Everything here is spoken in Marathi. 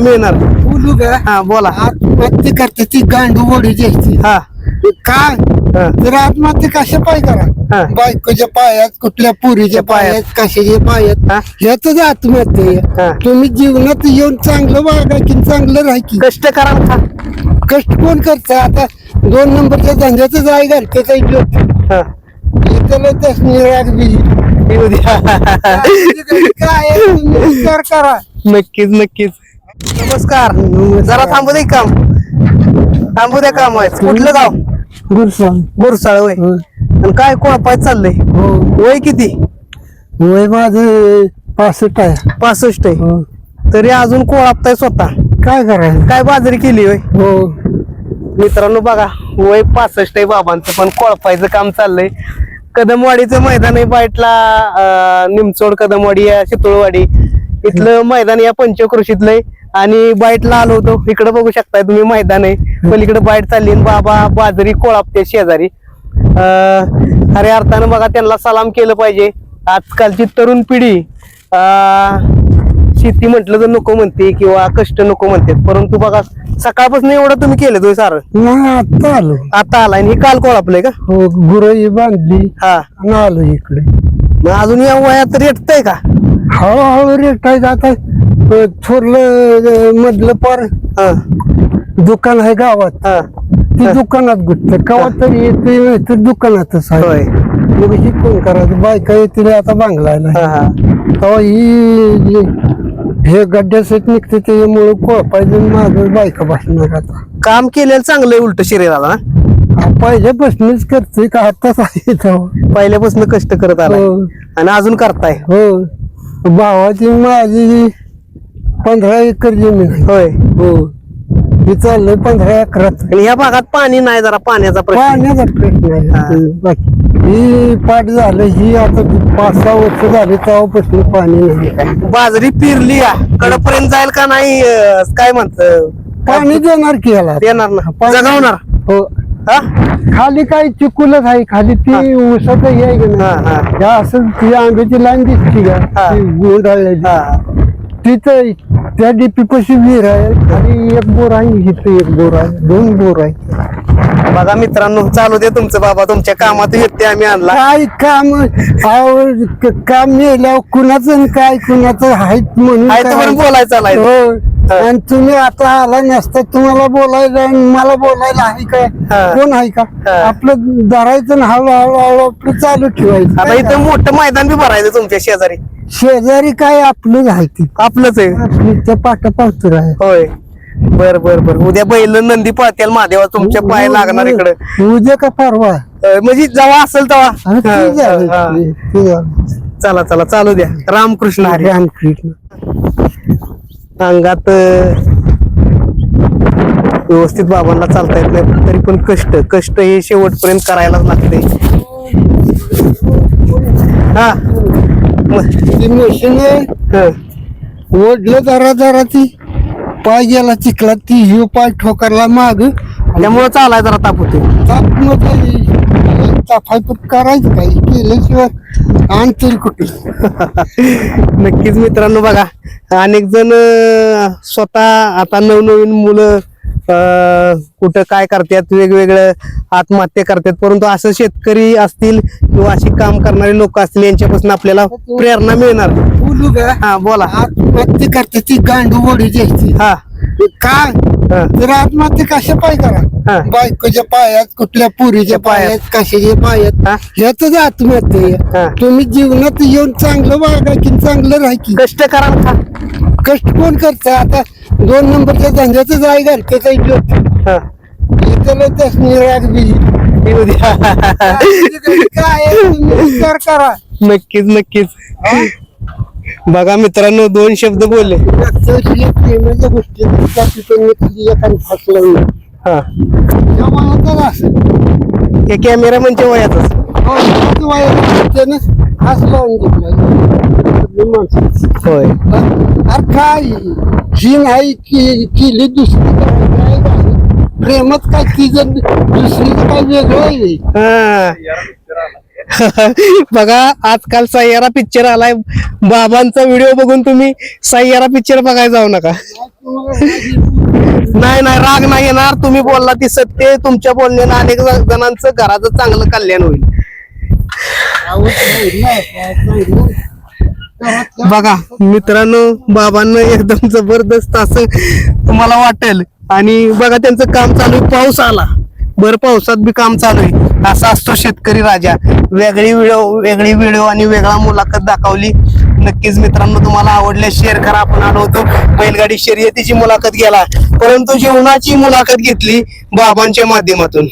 मिळणार बोलू का हा बोला आत्महत्या करते ती गांडू वडी द्यायची हा काय हा. तर आत्महत्या कशा पाय हा. करा बायकोच्या पायात कुठल्या पुरीच्या पायात. कशाच्या पायात हा. ह्याच आत्महत्या आहे. तुम्ही जीवनात येऊन चांगलं वागा की चांगलं राहा की कष्ट करा ना खा. कष्ट कोण करत आता दोन नंबरच्या धंद्याच जाय घालते काही हा. त्याला तस निराग बी येऊ द्या. काय आहे, तुम्ही विचार करा नक्कीच नक्कीच नमस्कार. जरा थांबू दे काम. थांबू द्या काम आहे. कुठलं गाव? बोरसाळ वय आणि काय कोळपाय चाललंय? हो. वय किती? वय माझं पासष्ट आहे. पासष्ट आहे. हो. तरी अजून कोळपताय स्वतः. काय करायचं? काय बाजरी केली होय? हो. मित्रांनो बघा वय पासष्ट आहे बाबांचं पण कोळपायचं काम चाललंय. कदमवाडीचं मैदान आहे बाईटला निमचोड कदमवाडी या चितोळवाडी इथलं मैदान या पंचकृषीतलं आहे. आणि बाईटला आलो होतो. इकडे बघू शकताय तुम्ही मैदान आहे. पलीकडे बाईट चालली बाबा बाजरी कोळापते शेजारी. अं, खऱ्या अर्थानं बघा त्यांना सलाम केलं पाहिजे. आजकालची तरुण पिढी अं, शेती म्हटलं तर नको म्हणते किंवा कष्ट नको म्हणते. परंतु बघा सकाळपासून एवढं तुम्ही केलं तुम्ही सारं? आता आलो. आता आलाय आणि हे काल कोळापलंय का? हो गुरही बांधली. हा. आलो इकडे. मग अजून या वयात रेटतंय का? हळूहळू रेटायचं आता थोरलं मधलं पार हा. दुकान आहे गावात. ते दुकानात गुटत कवा तरी येते दुकानातच आहे. मग ही कोण करायचं बायका येतील आता बांगलायला तेव्हा ही हे गड्ड्यासाठी निघते त्याच्यामुळे कोळपायचं माझं बायका बसणार आता. काम केलेलं चांगलं उलट शरीराला पहिल्यापासूनच करते का आताच आहे तेव्हा. पहिल्यापासून कष्ट करत आलाय. हो. आणि अजून करताय. हो. भावाची माझी पंधरा एकर जमीन आहे. होय. हो. हे चाललंय पंधरा एकरात. आणि ह्या भागात पाणी नाही जरा पाण्याचा प्रश्न पाण्याचा प्रश्न हा. आहे बाकी ही पाठ झालं ही आता पाच सहा वर्ष झाली तेव्हापासून पाणी नाही काय बाजरी पिरली कडपर्यंत जाईल का नाही अं, काय म्हणत? पाणी देणार की याला देणार ना. पाणी- जगवणार. हो. हा? खाली काही चिकुलच आहे खाली ती ऊसाच हे आहे की हा, हा. नाही या असं ती आंब्याची लाईन दिसती का. ती गुंडाळलेली. हा. तिथं त्या डीपी पशी विहीर आहे आणि एक बोर आहे इथं एक बोर आहे दोन बोर आहे. बघा मित्रांनो चालू दे तुमचं बाबा तुमच्या कामात येते आम्ही आणला. काय काम? क- काम मेल्यावर कुणाचं काय कुणाचं आहेत म्हणून काय? बोलायचं आलाय हा. आणि तुम्ही आता आला नसता तुम्हाला बोलायला आणि मला बोलायला आहे काय? हा. कोण आहे का. आपलं धरायचं आणि हळूहळू हळू आपलं चालू ठेवायचं. आता इथं मोठं मैदान बी भरायचं तुमच्या शेजारी. शेजारी काय आपलं आहे ते. आपलंच आहे. आपली त्या पाटा पावतर आहे होय. बर बर बर. उद्या बैल नंदी पळतील महादेवा तुमच्या पाय लागणार इकडे. उद्या का परवा? म्हणजे जेव्हा असेल ते तेव्हा. ते- ते. चला चला. चालू द्या. रामकृष्ण हरी. रामकृष्ण. अंगात व्यवस्थित बाबांना चालता येत नाही तरी पण कष्ट कष्ट हे शेवटपर्यंत करायलाच लागते. हा. मशीन हं. ओढलं जरा जरा ती पाय गेला चिखला ती ह्यो पाय ठोकरला माग. त्यामुळं चालाय जरा ताप होते तापायपत करायचं काही केल्याशिवाय आणतील कुठं? नक्कीच मित्रांनो बघा अनेक जण अं, स्वतः आता नवनवीन मुलं अं, कुठं काय करतात वेगवेगळं आत्महत्या करतात परंतु असं शेतकरी असतील किंवा अशी काम करणारे लोक असतील यांच्यापासून आपल्याला प्रेरणा मिळणार. बोलू का? हा बोला. आत्महत्या करते ती गांडू वडी द्यायची हा. हा. तर आत्महत्या कशा पाय. करा बायकोच्या पायात कुठल्या पुरीच्या पायात. कशाच्या पायात. ह्याच आत्महत्या. तुम्ही जीवनात येऊन चांगलं वागा की चांगलं राहा की कष्ट करा खा. कष्ट कोण करत आता दोन नंबरच्या धंद्याच जाय बी येऊ द्या. काय करा नक्कीच नक्कीच बघा मित्रांनो दोन शब्द बोलले. गोष्टी हा. हे कॅमेरा म्हणजे हो, माणसं. होय. काय नाही केली दुसरी काय काय ती जर दुसरी काय वेगळं हा. बघा आजकाल सय्यारा पिक्चर आलाय. बाबांचा व्हिडिओ बघून तुम्ही सय्यारा पिक्चर बघायला जाऊ नका. नाही नाही राग नाही येणार. तुम्ही बोलला ती सत्य तुमच्या बोलण्यानं अनेक जणांचं घराचं चांगलं कल्याण होईल. बघा मित्रांनो बाबांना एकदम जबरदस्त असं तुम्हाला वाटेल. आणि बघा त्यांचं काम चालू पाऊस आला. भर पावसात बी काम चालू आहे. असा असतो शेतकरी राजा. वेगळी व्हिडिओ वेगळी व्हिडिओ आणि वेगळा मुलाखत दाखवली. नक्कीच मित्रांनो तुम्हाला आवडल्या शेअर करा. आपण आलो होतो बैलगाडी शर्यतीची मुलाखत गेला परंतु जीवनाची मुलाखत घेतली बाबांच्या माध्यमातून.